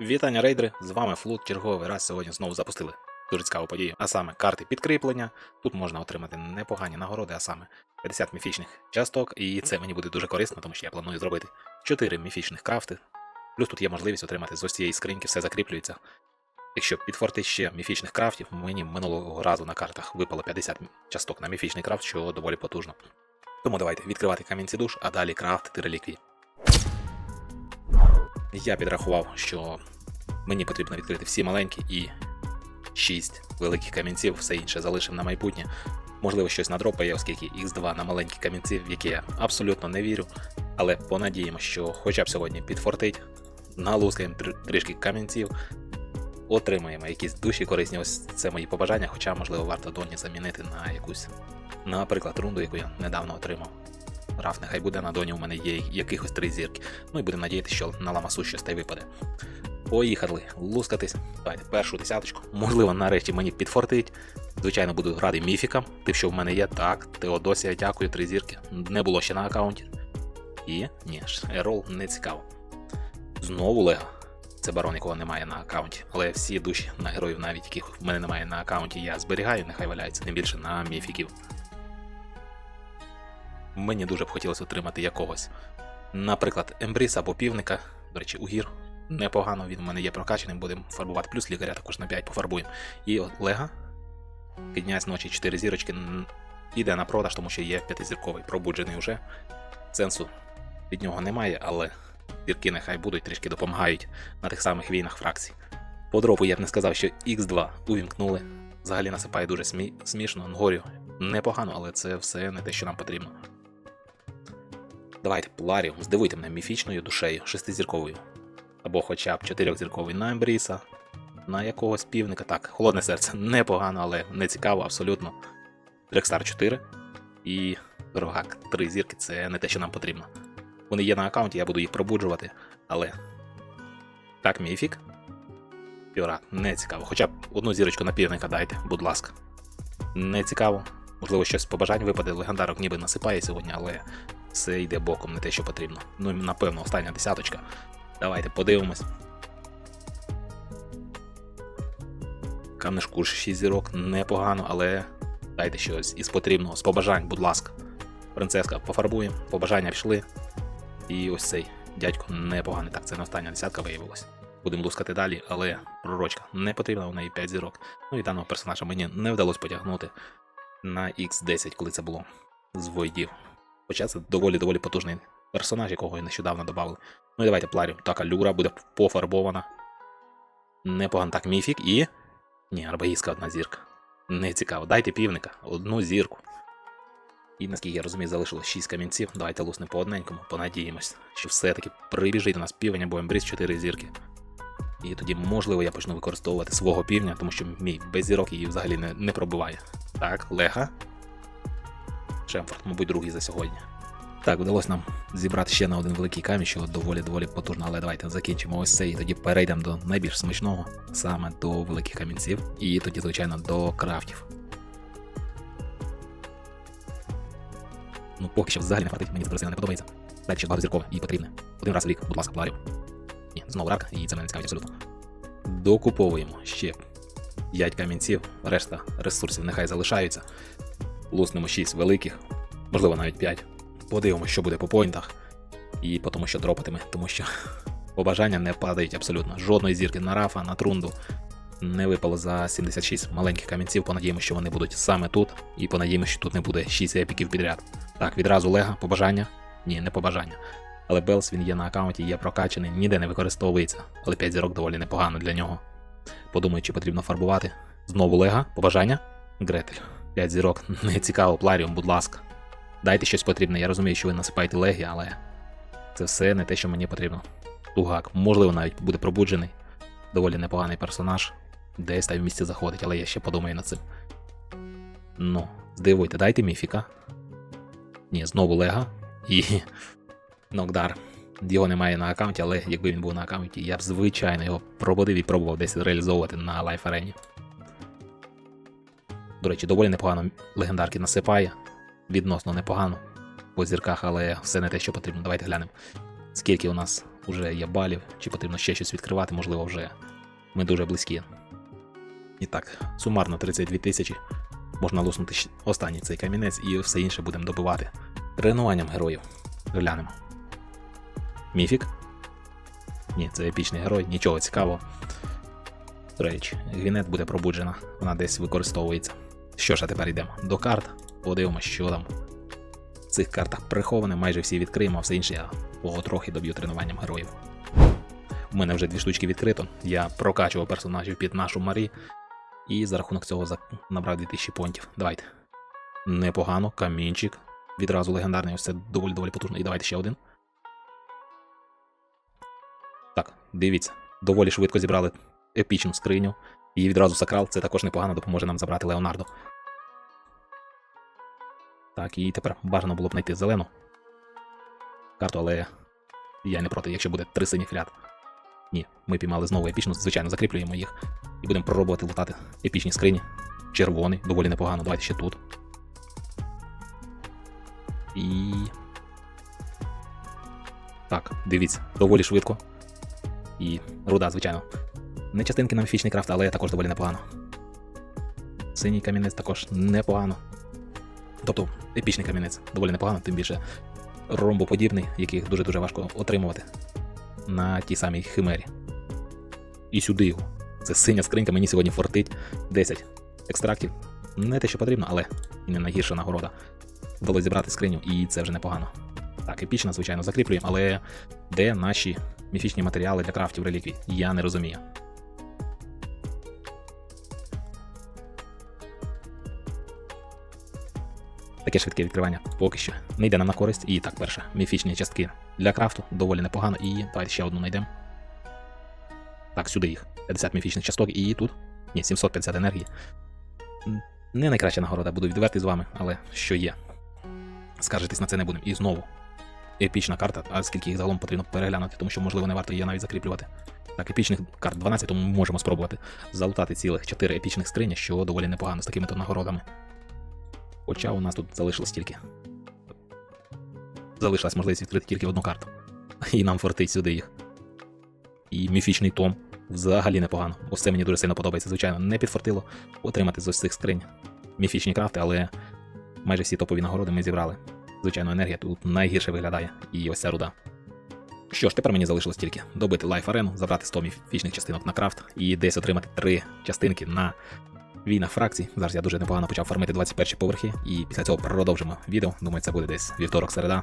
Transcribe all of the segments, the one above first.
Вітання рейдери, з вами Флут. Черговий раз сьогодні знову запустили дуже цікаву подію, а саме карти підкріплення. Тут можна отримати непогані нагороди, а саме 50 міфічних часток, і це мені буде дуже корисно, тому що я планую зробити 4 міфічних крафти. Плюс тут є можливість отримати з ось цієї скриньки, все закріплюється. Якщо підфорти ще міфічних крафтів, мені минулого разу на картах випало 50 часток на міфічний крафт, що доволі потужно. Тому давайте відкривати камінці душ, а далі крафтити реліквії. Я підрахував, що мені потрібно відкрити всі маленькі і 6 великих камінців, все інше залишив на майбутнє. Можливо, щось надропає, оскільки X2 на маленькі камінці, в які я абсолютно не вірю. Але понадіємо, що хоча б сьогодні підфортить, налускаємо трішки камінців, отримаємо якісь душі корисні. Ось це мої побажання, хоча, можливо, варто доні замінити на якусь, наприклад, рунду, яку я недавно отримав. Раф, нехай буде на доні, у мене є якихось три зірки. Ну і будемо надіятися, що на ламасу щось та й випаде. Поїхали лускатись. Давайте першу десяточку. Можливо, нарешті мені підфортить. Звичайно, буду радий міфікам. Ти що в мене є? Так. Теодосія, дякую, три зірки. Не було ще на аккаунті. І ні, Ерол не цікаво. Знову Лего. Це барон, якого немає на аккаунті. Але всі душі на героїв, навіть яких в мене немає на аккаунті, я зберігаю, нехай валяються, не більше на міфіків. Мені дуже б хотілося отримати якогось. Наприклад, Ембріс або півника, до речі, угір. Непогано, він в мене є прокачаним, будемо фарбувати, плюс лікаря також на 5 пофарбуємо. І от Лега, князь ночі 4 зірочки, іде на продаж, тому що є п'ятизірковий, пробуджений уже. Сенсу від нього немає, але зірки нехай будуть, трішки допомагають на тих самих війнах фракцій. По дропу я б не сказав, що X2 увімкнули. Взагалі насипає дуже смі- смішно, Нгорю непогано, але це все не те, що нам потрібно. Давайте Пларіум, здивуйте мене міфічною душею, шестизірковою. Або хоча б чотирьохзірковий на Ембріса, на якогось півника. Так, холодне серце непогано, але не цікаво абсолютно. Дрекстар 4 і Рогак 3 зірки це не те, що нам потрібно. Вони є на аккаунті, я буду їх пробуджувати, але. Так, міфік. Піорат, не цікаво. Хоча б одну зірочку на півника дайте, будь ласка. Не цікаво. Можливо, щось з побажань випаде. Легендарок ніби насипає сьогодні, але все йде боком, не те, що потрібно. Ну, напевно, остання десяточка. Давайте подивимось. Камнешкур 6 зірок, непогано, але дайте щось із потрібного, з побажань, будь ласка. Принцеска пофарбуємо, побажання пішли. І ось цей дядько непоганий. Так, це не остання десятка виявилась. Будемо лускати далі, але пророчка не потрібна, у неї 5 зірок. Ну і даного персонажа мені не вдалося потягнути на X10, коли це було з Войдів. Хоча це доволі-доволі потужний персонаж, якого я нещодавно додали. Ну і давайте пларю. Так, алюра буде пофарбована. Непогано так міфік і. Ні, арбаїска одна зірка. Не цікаво. Дайте півника, одну зірку. І наскільки я розумію, залишилось 6 камінців. Давайте луснемо по одненькому, понадіємось, що все-таки прибіжить до нас півень або ембріз 4 зірки. І тоді, можливо, я почну використовувати свого півня, тому що мій без зірок її взагалі не, не пробиває. Так, Леха. Шемфорд, мабуть, другий за сьогодні. Так, вдалося нам зібрати ще на один великий камінь, що доволі-доволі потужно, але давайте закінчимо ось це і тоді перейдемо до найбільш смачного, саме до великих камінців, і тоді, звичайно, до крафтів. Ну, поки що взагалі не хватить, мені це не подобається. Дайте ще багатозіркове і потрібне. Один раз в рік, будь ласка, пларів. Ні, знову рак, і це мене не цікавить абсолютно. Докуповуємо ще 5 камінців, решта ресурсів нехай залишаються. Луснемо 6 великих, можливо навіть 5. Подивимося, що буде по поінтах. І по тому, що дропатиме, тому що побажання не падають абсолютно. Жодної зірки на рафа, на трунду не випало за 76 маленьких камінців. Понадіємося, що вони будуть саме тут. І понадіємося, що тут не буде 6 епіків підряд. Так, відразу Лега, побажання. Ні, не побажання. Але Белс він є на аккаунті, є прокачаний, ніде не використовується, але 5 зірок доволі непогано для нього. Подумаю, чи потрібно фарбувати. Знову Лега, побажання. Гретель. 5 зірок, не цікаво, Пларіум, будь ласка. Дайте щось потрібне. Я розумію, що ви насипаєте легі, але це все не те, що мені потрібно. Тугак, можливо, навіть буде пробуджений. Доволі непоганий персонаж. Десь там в місці заходить, але я ще подумаю над цим. Ну, здивуйте, дайте міфіка. Ні, знову Лега і Нокдар. Його немає на аккаунті, але якби він був на аккаунті, я б звичайно його пробудив і пробував десь реалізовувати на лайф арені. До речі, доволі непогано легендарки насипає. Відносно непогано по зірках, але все не те, що потрібно. Давайте глянемо. Скільки у нас вже є балів, чи потрібно ще щось відкривати, можливо, вже ми дуже близькі. І так, сумарно 32 тисячі. Можна луснути останній цей камінець і все інше будемо добивати. Тренуванням героїв. Глянемо. Міфік. Ні, це епічний герой, нічого цікавого. До Гвінет буде пробуджена, вона десь використовується. Що ж, а тепер йдемо до карт, подивимося, що там. В цих картах приховане, майже всі відкриємо, а все інше я потрохи доб'ю тренуванням героїв. У мене вже дві штучки відкрито. Я прокачував персонажів під нашу Марі. І за рахунок цього набрав 2000 понтів. Давайте. Непогано, камінчик. Відразу легендарний, ось це доволі доволі потужно. І давайте ще один. Так, дивіться, доволі швидко зібрали епічну скриню. І відразу сакрал, це також непогано допоможе нам забрати Леонардо. Так, і тепер бажано було б знайти зелену карту, але я не проти, якщо буде три синіх ряд. Ні, ми піймали знову епічну, звичайно, закріплюємо їх і будемо пробувати лутати епічні скрині. Червоний, доволі непогано. Давайте ще тут. І. Так, дивіться, доволі швидко. І руда, звичайно. Не частинки на міфічний крафт, але також доволі непогано. Синій камінець також непогано. Тобто епічний камінець доволі непогано, тим більше ромбоподібний, яких дуже-дуже важко отримувати на тій самій химері. І сюди його. Це синя скринька, мені сьогодні фортить 10 екстрактів. Не те, що потрібно, але і не найгірша нагорода. Вдалося зібрати скриню, і це вже непогано. Так, епічно, звичайно, закріплюємо, але де наші міфічні матеріали для крафтів реліквій? Я не розумію. Таке швидке відкривання поки що не йде нам на користь. І так, перше, міфічні частки для крафту доволі непогано. І давайте ще одну знайдемо. Так, сюди їх. 50 міфічних часток, і тут. Ні, 750 енергії. Не найкраща нагорода, буду відвертий з вами, але що є. Скаржитись на це не будемо. І знову. Епічна карта, а скільки їх загалом потрібно переглянути, тому що, можливо, не варто її навіть закріплювати. Так, епічних карт 12, тому ми можемо спробувати залутати цілих 4 епічних скрині, що доволі непогано з такими то нагородами. Хоча у нас тут залишилось тільки. Залишилась можливість відкрити тільки одну карту. І нам фортить сюди їх. І міфічний том взагалі непогано. Ось це мені дуже сильно подобається. Звичайно, не підфортило отримати з ось цих скринь міфічні крафти, але майже всі топові нагороди ми зібрали. Звичайно, енергія тут найгірше виглядає, і ось ця руда. Що ж, тепер мені залишилось тільки добити лайф арену, забрати 100 міфічних частинок на крафт і десь отримати 3 частинки на війнах фракцій. Зараз я дуже непогано почав фармити 21 поверхи, і після цього продовжимо відео. Думаю, це буде десь вівторок середа.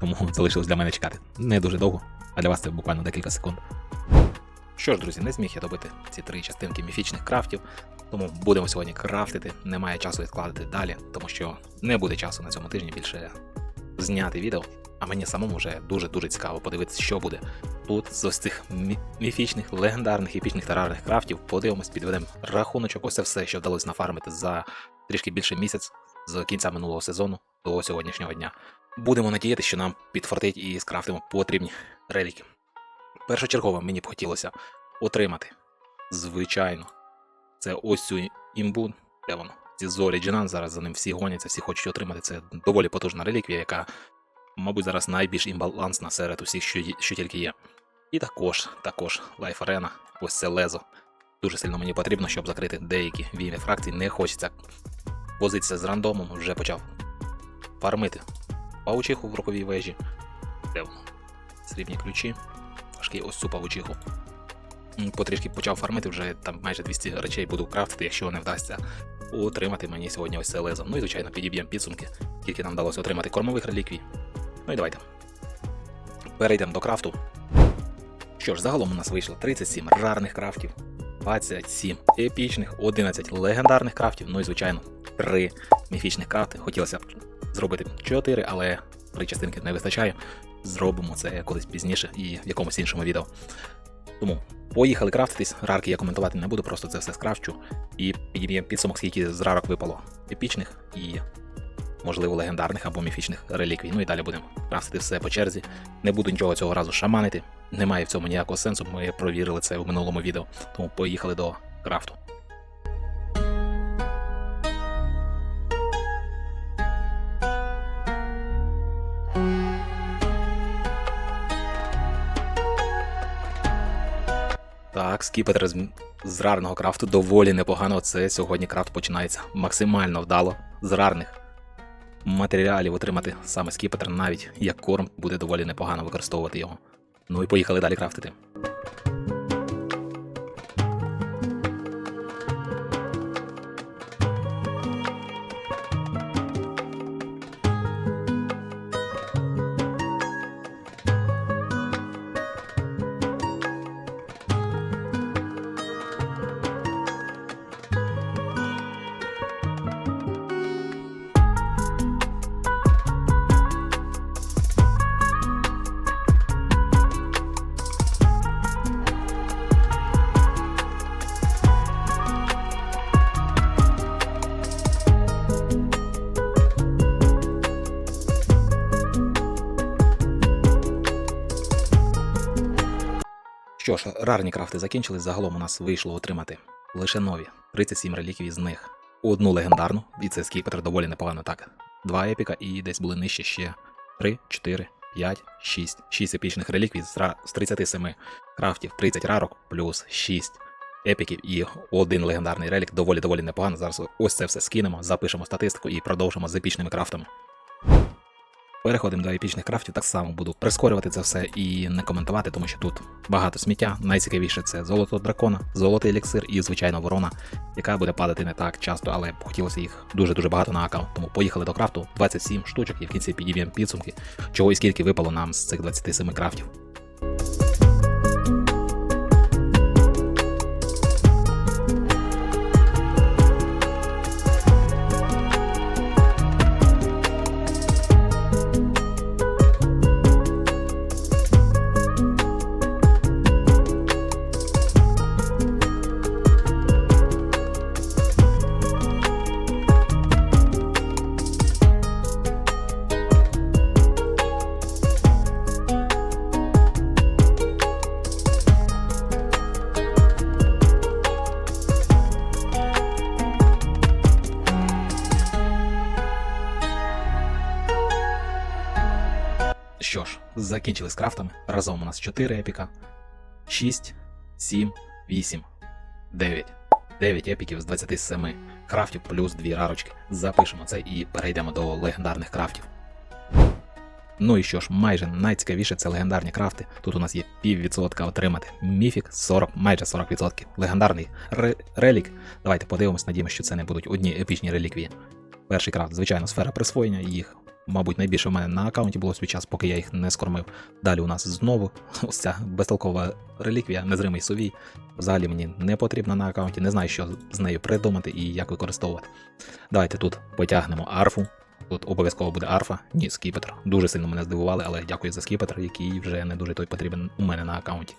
Тому залишилось для мене чекати. Не дуже довго, а для вас це буквально декілька секунд. Що ж, друзі, не зміг я добити ці три частинки міфічних крафтів, тому будемо сьогодні крафтити. Немає часу відкладати далі, тому що не буде часу на цьому тижні більше зняти відео. А мені самому вже дуже-дуже цікаво подивитися, що буде тут з ось цих мі- міфічних, легендарних, епічних та рарних крафтів. Подивимось, підведемо рахуночок. Ось це все, що вдалося нафармити за трішки більше місяць з кінця минулого сезону до сьогоднішнього дня. Будемо надіятися, що нам підфартить і скрафтимо потрібні реліки. Першочергово мені б хотілося отримати, звичайно, це ось цю імбу, де воно? Ці зорі Джинан, зараз за ним всі гоняться, всі хочуть отримати. Це доволі потужна реліквія, яка, мабуть, зараз найбільш імбалансна серед усіх, що, що тільки є. І також, також Life Arena, ось це лезо. Дуже сильно мені потрібно, щоб закрити деякі війни фракцій. Не хочеться возитися з рандомом, вже почав фармити паучиху в роковій вежі. Де воно? Срібні ключі. Важкий ось цю павучиху. М, Потрішки почав фармити, вже там майже 200 речей буду крафтити, якщо не вдасться отримати мені сьогодні ось це лезо. Ну і звичайно підіб'ємо підсумки, скільки нам вдалося отримати кормових реліквій. Ну і давайте. Перейдемо до крафту. Що ж, загалом у нас вийшло 37 рарних крафтів, 27 епічних, 11 легендарних крафтів, ну і звичайно 3 міфічних крафти. Хотілося б зробити 4, але 3 частинки не вистачає. Зробимо це колись пізніше і в якомусь іншому відео. Тому поїхали крафтитись. Рарки я коментувати не буду, просто це все скрафчу. І підіб'ємо підсумок, скільки з рарок випало епічних і, можливо, легендарних або міфічних реліквій. Ну і далі будемо крафтити все по черзі. Не буду нічого цього разу шаманити. Немає в цьому ніякого сенсу. Ми провірили це в минулому відео. Тому поїхали до крафту. Так, скіпетр з, з рарного крафту доволі непогано. Це сьогодні крафт починається максимально вдало. З рарних матеріалів отримати саме скіпетр, навіть як корм, буде доволі непогано використовувати його. Ну і поїхали далі крафтити. Рарні крафти закінчились. Загалом у нас вийшло отримати лише нові 37 реліквій з них. Одну легендарну, і це скіпетр доволі непогано так. Два епіка, і десь були нижче ще 3, 4, 5, 6. 6 епічних реліквій з з 37 крафтів, 30 рарок, плюс 6 епіків і один легендарний релік. Доволі доволі непогано. Зараз ось це все скинемо, запишемо статистику і продовжимо з епічними крафтами. Переходимо до епічних крафтів. Так само буду прискорювати це все і не коментувати, тому що тут багато сміття. Найцікавіше це золото дракона, золотий еліксир і звичайно ворона, яка буде падати не так часто, але хотілося їх дуже дуже багато на аккаунт. Тому поїхали до крафту 27 штучок і в кінці підіб'ємо підсумки, чого і скільки випало нам з цих 27 крафтів. Закінчили з крафтами. Разом у нас 4 епіка, 6, 7, 8, 9. 9 епіків з 27 крафтів плюс 2 рарочки. Запишемо це і перейдемо до легендарних крафтів. Ну і що ж, майже найцікавіше це легендарні крафти. Тут у нас є піввідсотка отримати. Міфік 40, майже 40%. Легендарний ре- релік. Давайте подивимось, надіємося, що це не будуть одні епічні реліквії. Перший крафт, звичайно, сфера присвоєння, їх, мабуть, найбільше в мене на аккаунті було свій час, поки я їх не скормив. Далі у нас знову ось ця безтолкова реліквія, незримий сувій. Взагалі мені не потрібна на аккаунті, не знаю, що з нею придумати і як використовувати. Давайте тут потягнемо арфу. Тут обов'язково буде арфа, ні, скіпетр. Дуже сильно мене здивували, але дякую за скіпетр, який вже не дуже той потрібен у мене на аккаунті.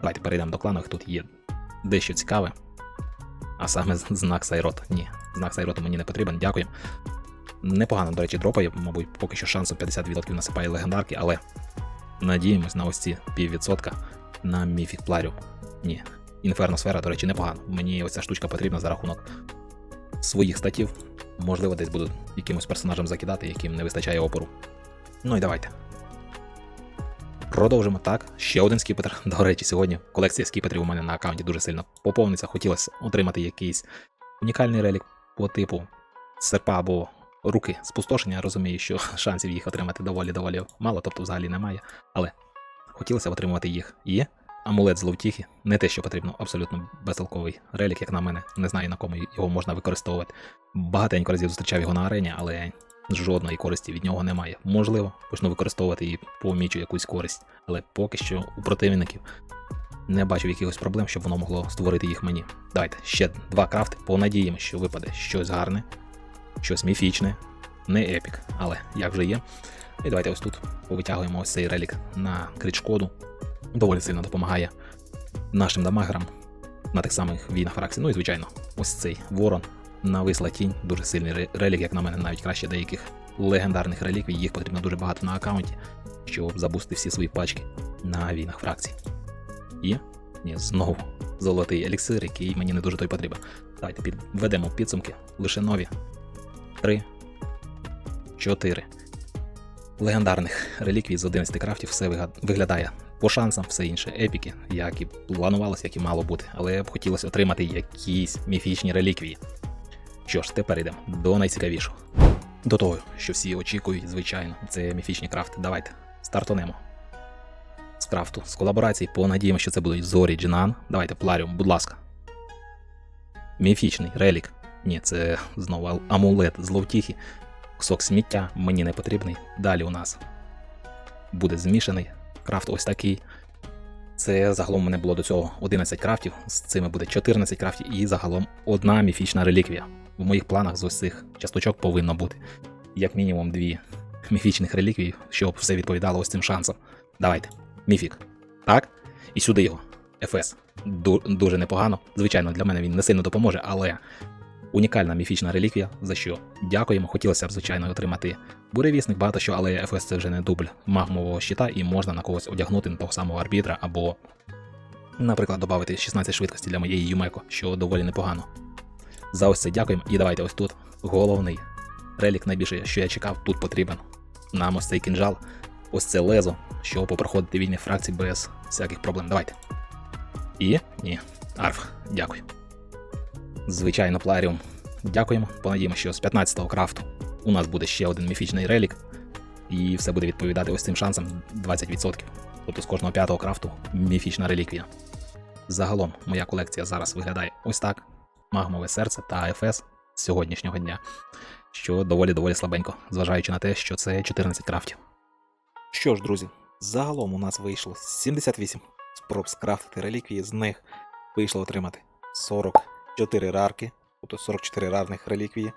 Давайте перейдемо до кланових. Тут є дещо цікаве. А саме знак Сайрот. Ні, знак Сайроту мені не потрібен, дякую. Непогано, до речі, дропає, мабуть, поки що шансом 50% насипає легендарки, але надіємось на ось ці піввідсотка на міфік пларю. Ні. Інферносфера, до речі, непогано. Мені оця штучка потрібна за рахунок своїх статів. Можливо, десь буду якимось персонажем закидати, яким не вистачає опору. Ну і давайте. Продовжимо так. Ще один скіпетр. До речі, сьогодні колекція скіпетрів у мене на аккаунті дуже сильно поповниться. Хотілося отримати якийсь унікальний релік по типу серпа або руки спустошення. Розумію, що шансів їх отримати доволі-доволі мало, тобто взагалі немає. Але хотілося отримувати їх. І амулет зловтіхи не те, що потрібно, абсолютно безтолковий релік, як на мене. Не знаю, на кому його можна використовувати. Багатенько разів зустрічав його на арені, але жодної користі від нього немає. Можливо, почну використовувати і помічу якусь користь, але поки що у противників не бачив якихось проблем, щоб воно могло створити їх мені. Давайте ще два крафти, понадіємо, що випаде щось гарне, щось міфічне, не епік, але як вже є. І давайте ось тут повитягуємо ось цей релік на крит-шкоду. Доволі сильно допомагає нашим дамагерам на тих самих війнах фракцій. Ну і звичайно, ось цей ворон нависла тінь, дуже сильний релік, як на мене, навіть краще деяких легендарних реліквій. Їх потрібно дуже багато на аккаунті, щоб забустити всі свої пачки на війнах фракцій. І ні, знову золотий еліксир, який мені не дуже той потрібен. Давайте підведемо підсумки. Лише нові. Три. Чотири. Легендарних реліквій з 11 крафтів все виглядає По шансам все інше епіки, як і планувалося, як і мало бути, але б хотілося отримати якісь міфічні реліквії. Що ж, тепер йдемо до найцікавішого. До того, що всі очікують, звичайно, це міфічні крафти. Давайте стартонемо. З крафту, з колаборації, понадіємо, що це будуть зорі Джинан. Давайте, Пларіум, будь ласка. Міфічний релік. Ні, це знову амулет зловтіхи. Кусок сміття мені не потрібний. Далі у нас буде змішаний крафт ось такий. Це загалом у мене було до цього 11 крафтів, з цими буде 14 крафтів і загалом одна міфічна реліквія. В моїх планах з ось цих часточок повинно бути як мінімум дві міфічних реліквії, щоб все відповідало ось цим шансам. Давайте, міфік. Так? І сюди його. ФС. Ду- дуже непогано. Звичайно, для мене він не сильно допоможе, але унікальна міфічна реліквія, за що дякуємо. Хотілося б, звичайно, отримати буревісник, багато що, але ФС це вже не дубль магмового щита, і можна на когось одягнути на того самого арбітра, або, наприклад, додати 16 швидкості для моєї Юмеко, що доволі непогано. За ось це дякуємо. І давайте ось тут головний релік найбільше, що я чекав, тут потрібен. Нам ось цей кінжал, ось це лезо, щоб попроходити вільні фракції без всяких проблем. Давайте. І ні, арф, дякую. Звичайно, пларіум. Дякуємо. Понадіємо, що з 15-го крафту у нас буде ще один міфічний релік, і все буде відповідати ось цим шансам 20%. Тобто з кожного п'ятого крафту міфічна реліквія. Загалом моя колекція зараз виглядає ось так: магмове серце та ФС з сьогоднішнього дня, що доволі доволі слабенько, зважаючи на те, що це 14 крафтів. Що ж, друзі, загалом у нас вийшло 78 спроб скрафтити реліквії, з них вийшло отримати 44 рарки, тобто 44 рарних реліквії,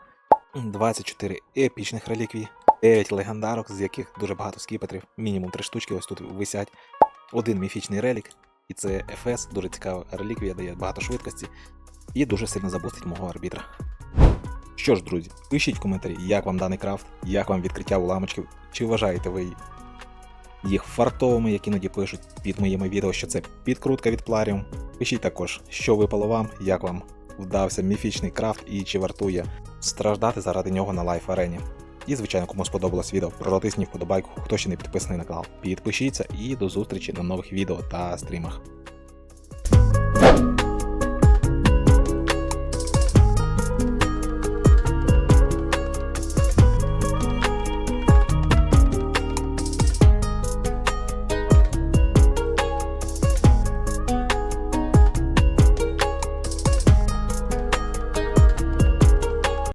24 епічних реліквії, 9 легендарок, з яких дуже багато скіпетрів, мінімум 3 штучки ось тут висять, один міфічний релік, і це ФС, дуже цікава реліквія, дає багато швидкості і дуже сильно забустить мого арбітра. Що ж, друзі, пишіть в коментарі, як вам даний крафт, як вам відкриття уламочків, чи вважаєте ви їх фартовими, як іноді пишуть під моїми відео, що це підкрутка від Пларіум. Пишіть також, що випало вам, як вам вдався міфічний крафт і чи вартує страждати заради нього на лайф арені. І, звичайно, кому сподобалось відео, протисніть вподобайку, хто ще не підписаний на канал. Підпишіться і до зустрічі на нових відео та стрімах.